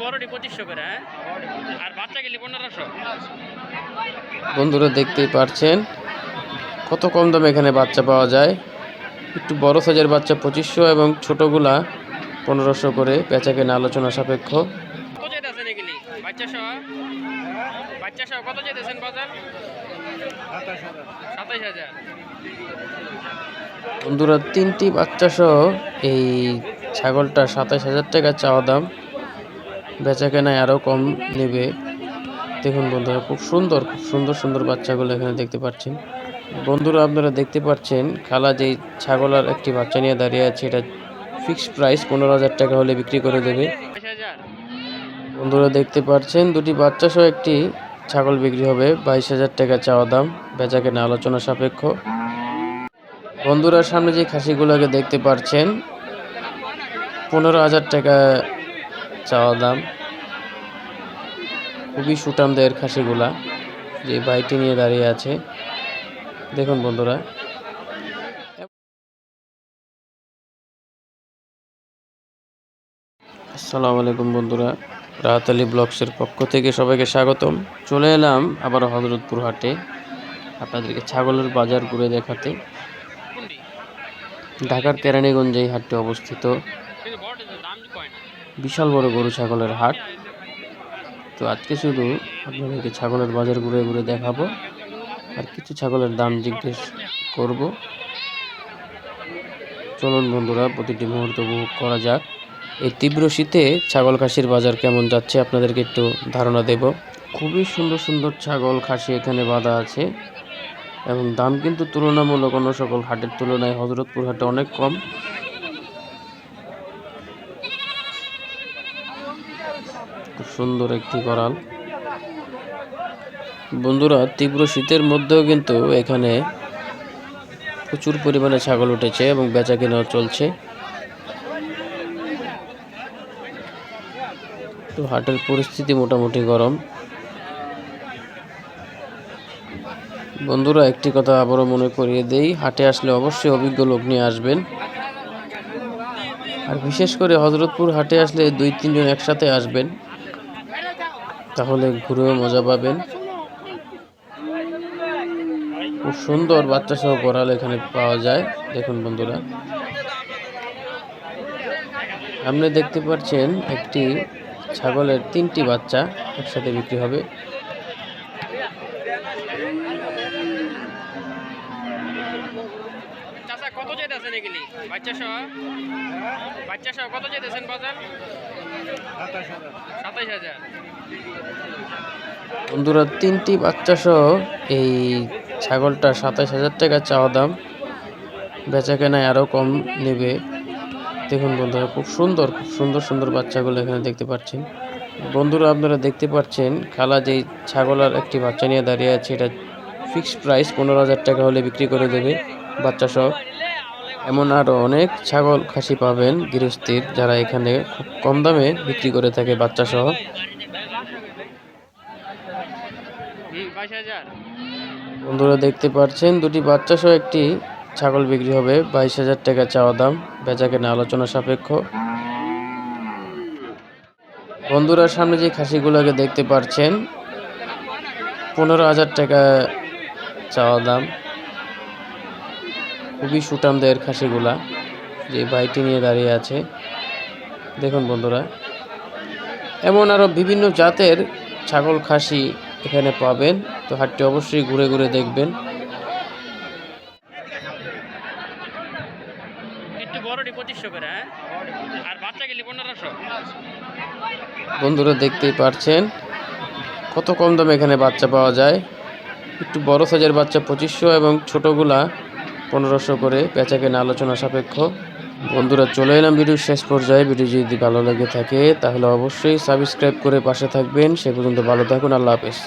বড়টি পঁচিশশো করে হ্যাঁ? আর বাচ্চা গেলি পনেরোশো? বন্ধুরা দেখতেই পারছেন কত কম দামে এখানে বাচ্চা পাওয়া যায়। একটু বড় সাইজের বাচ্চা পঁচিশশো এবং ছোটোগুলা পনেরোশো করে বেচা কেনা আলোচনা সাপেক্ষ। কত বাজার? হাজার। বন্ধুরা তিনটি বাচ্চা সহ এই ছাগলটা সাতাশ হাজার টাকা চাওয়া দাম। বেচা কেনায় আরও কম নেবে। দেখুন বন্ধুরা, খুব সুন্দর খুব সুন্দর সুন্দর বাচ্চাগুলো এখানে দেখতে পাচ্ছেন। বন্ধুরা, আপনারা দেখতে পাচ্ছেন, খালা যেই ছাগল আর একটি বাচ্চা নিয়ে দাঁড়িয়ে আছে, এটা ফিক্সড প্রাইস পনেরো হাজার টাকা হলে বিক্রি করে দেবে। বন্ধুরা, দেখতে পাচ্ছেন, দুটি বাচ্চা সহ একটি ছাগল বিক্রি হবে, বাইশ হাজার টাকা চাওয়া দাম বেচা কেনা আলোচনা সাপেক্ষ। বন্ধুরা, সামনে যে খাসিগুলোকে দেখতে পাচ্ছেন, পনেরো হাজার টাকা চাওয়া দাম। খুবই সুটামদের খাসিগুলা, যে ভাইটি নিয়ে দাঁড়িয়ে আছে। দেখুন বন্ধুরা। আসসালামু আলাইকুম বন্ধুরা। রাহাত আলী ব্লগসের পক্ষ থেকে সবাইকে স্বাগতম। চলে এলাম আবার হজরতপুর হাটে আপনাদেরকে ছাগলের বাজার ঘুরে দেখাতে। ঢাকার কেরানীগঞ্জে এই হাটটি অবস্থিত কিন্তু বড়টি দাম কয় না বিশাল বড় গরু ছাগলের হাট। তো আজকে শুধু আপনাদেরকে ছাগলের বাজার ঘুরে ঘুরে দেখাবো আর কিছু ছাগলের দাম জিজ্ঞেস করব। চলুন বন্ধুরা, প্রতিটি মুহূর্ত উপভোগ করা যাক। এই তীব্র শীতে ছাগল খাসির বাজার কেমন যাচ্ছে আপনাদেরকে একটু ধারণা দেব। খুবই সুন্দর সুন্দর ছাগল খাসি এখানে বাঁধা আছে এবং দাম কিন্তু তুলনামূলক অন্য সকল হাটের তুলনায় হজরতপুর হাটে অনেক কম। খুব সুন্দর একটি করাল। বন্ধুরা, তীব্র শীতের মধ্যেও কিন্তু এখানে প্রচুর পরিমাণে ছাগল উঠেছে এবং বেচা কেনাও চলছে। তো হাটের পরিস্থিতি মোটামুটি গরম। বন্ধুরা, একটি কথা আবারও মনে করিয়ে দেই, হাটে আসলে অবশ্যই অভিজ্ঞ লোক নিয়ে আসবেন। আর বিশেষ করে হজরতপুর হাটে আসলে দুই, তিনজন একসাথে আসবেন। তাহলে ঘুরেও মজা পাবেন। খুব সুন্দর বাচ্চা সহ গড়াল এখানে পাওয়া যায়। দেখুন বন্ধুরা। আপনি দেখতে পাচ্ছেন একটি ছাগলের তিনটি বাচ্চা একসাথে বিক্রি হবে। কত এগুলি? বাচ্চা সহ? বাচ্চা সহ কত বাজার? সাতাইশ হাজার। বন্ধুরা, তিনটি বাচ্চা সহ এই ছাগলটা সাতাশ হাজার টাকা চাওয়া দাম। বেচা কেনায় আরও কম নেবে। দেখুন বন্ধুরা, খুব সুন্দর খুব সুন্দর সুন্দর বাচ্চাগুলো এখানে দেখতে পাচ্ছেন। বন্ধুরা, আপনারা দেখতে পাচ্ছেন, খালা যেই ছাগল আর একটি বাচ্চা নিয়ে দাঁড়িয়ে আছে, এটা ফিক্সড প্রাইস পনেরো হাজার টাকা হলে বিক্রি করে দেবে। বাচ্চা সহ। এমন আরও অনেক ছাগল খাসি পাবেন গৃহস্থির যারা এখানে খুব কম দামে বিক্রি করে থাকে বাচ্চা সহ। বাইশ হাজার বন্ধুরা দেখতে পাচ্ছেন, দুটি বাচ্চা সহ একটি ছাগল বিক্রি হবে। বাইশ হাজার টাকা চাওয়া দাম, বেচা কেনা আলোচনা সাপেক্ষ। বন্ধুরা, সামনে যে খাসিগুলোকে দেখতে পাচ্ছেন, পনেরো হাজার টাকা চাওয়া দাম। খুবই সুটাম দেয়ের খাসিগুলা যে ভাইটি নিয়ে দাঁড়িয়ে আছে। দেখুন বন্ধুরা এমন আরও বিভিন্ন জাতের ছাগল খাসি এখানে পাবেন তো হাটটি অবশ্যই ঘুরে ঘুরে দেখবেন। হ্যাঁ? বন্ধুরা দেখতেই পারছেন কত কম দামে এখানে বাচ্চা পাওয়া যায়। একটু বড় সাইজের বাচ্চা পঁচিশশো এবং ছোটোগুলা পনেরোশো করে পেঁচা কেনা আলোচনা সাপেক্ষ। বন্ধুরা, চলে এলাম ভিডিওর শেষ পর্যায়ে। ভিডিও যদি ভালো লেগে থাকে, তাহলে অবশ্যই সাবস্ক্রাইব করে পাশে থাকবেন। সে পর্যন্ত ভালো থাকুন, আল্লাহ হাফেজ।